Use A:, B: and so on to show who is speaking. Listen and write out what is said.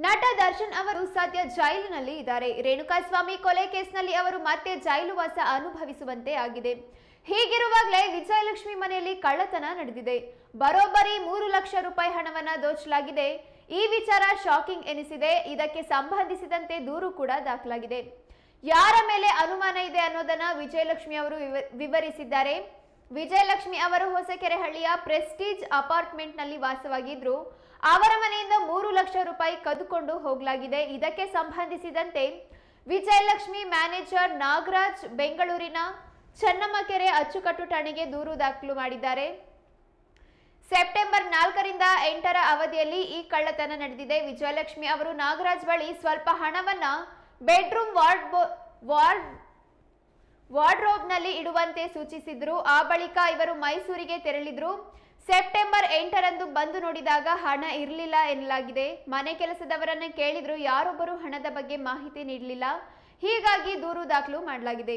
A: ನಟ ದರ್ಶನ್ ಅವರು ಸದ್ಯ ಜೈಲಿನಲ್ಲಿ ಇದ್ದಾರೆ. ರೇಣುಕಾಸ್ವಾಮಿ ಕೊಲೆ ಕೇಸ್ನಲ್ಲಿ ಅವರು ಮತ್ತೆ ಜೈಲು ವಾಸ ಅನುಭವಿಸುವಂತೆ ಆಗಿದೆ. ಹೀಗಿರುವಾಗಲೇ ವಿಜಯಲಕ್ಷ್ಮಿ ಮನೆಯಲ್ಲಿ ಕಳ್ಳತನ ನಡೆದಿದೆ. ಬರೋಬ್ಬರಿ ಮೂರು ಲಕ್ಷ ರೂಪಾಯಿ ಹಣವನ್ನ ದೋಚಲಾಗಿದೆ. ಈ ವಿಚಾರ ಶಾಕಿಂಗ್ ಎನಿಸಿದೆ. ಇದಕ್ಕೆ ಸಂಬಂಧಿಸಿದಂತೆ ದೂರು ಕೂಡ ದಾಖಲಾಗಿದೆ. ಯಾರ ಮೇಲೆ ಅನುಮಾನ ಇದೆ ಅನ್ನೋದನ್ನ ವಿಜಯಲಕ್ಷ್ಮಿ ಅವರು ವಿವ- ವಿವರಿಸಿದ್ದಾರೆ. ವಿಜಯಲಕ್ಷ್ಮಿ ಅವರು ಹೊಸಕೆರೆಹಳ್ಳಿಯ ಪ್ರೆಸ್ಟೀಜ್ ಅಪಾರ್ಟ್ಮೆಂಟ್ನಲ್ಲಿ ವಾಸವಾಗಿದ್ರು ಅವರ ಮನೆಯಿಂದ ಮೂರು ಲಕ್ಷ ರೂಪಾಯಿ ಕದ್ದುಕೊಂಡು ಹೋಗಲಾಗಿದೆ. ಇದಕ್ಕೆ ಸಂಬಂಧಿಸಿದಂತೆ ವಿಜಯಲಕ್ಷ್ಮಿ ಮ್ಯಾನೇಜರ್ ನಾಗರಾಜ್ ಬೆಂಗಳೂರಿನ ಚನ್ನಮ್ಮಕೆರೆ ಅಚ್ಚುಕಟ್ಟು ಠಾಣೆಗೆ ದೂರು ದಾಖಲು ಮಾಡಿದ್ದಾರೆ. ಸೆಪ್ಟೆಂಬರ್ ನಾಲ್ಕರಿಂದ ಎಂಟರ ಅವಧಿಯಲ್ಲಿ ಈ ಕಳ್ಳತನ ನಡೆದಿದೆ. ವಿಜಯಲಕ್ಷ್ಮಿ ಅವರು ನಾಗರಾಜ್ ಬಳಿ ಸ್ವಲ್ಪ ಹಣವನ್ನ ಬೆಡ್ರೂಮ್ ವಾರ್ಡ್ ವಾರ್ಡ್ ವಾರ್ಡ್ರೋಬ್ನಲ್ಲಿ ಇಡುವಂತೆ ಸೂಚಿಸಿದ್ರು. ಆ ಬಳಿಕ ಇವರು ಮೈಸೂರಿಗೆ ತೆರಳಿದ್ರು. ಸೆಪ್ಟೆಂಬರ್ ಎಂಟರಂದು ಬಂದು ನೋಡಿದಾಗ ಹಣ ಇರಲಿಲ್ಲ ಎನ್ನಲಾಗಿದೆ. ಮನೆ ಕೆಲಸದವರನ್ನ ಕೇಳಿದ್ರು. ಯಾರೊಬ್ಬರು ಹಣದ ಬಗ್ಗೆ ಮಾಹಿತಿ ನೀಡಲಿಲ್ಲ. ಹೀಗಾಗಿ ದೂರು ದಾಖಲು ಮಾಡಲಾಗಿದೆ.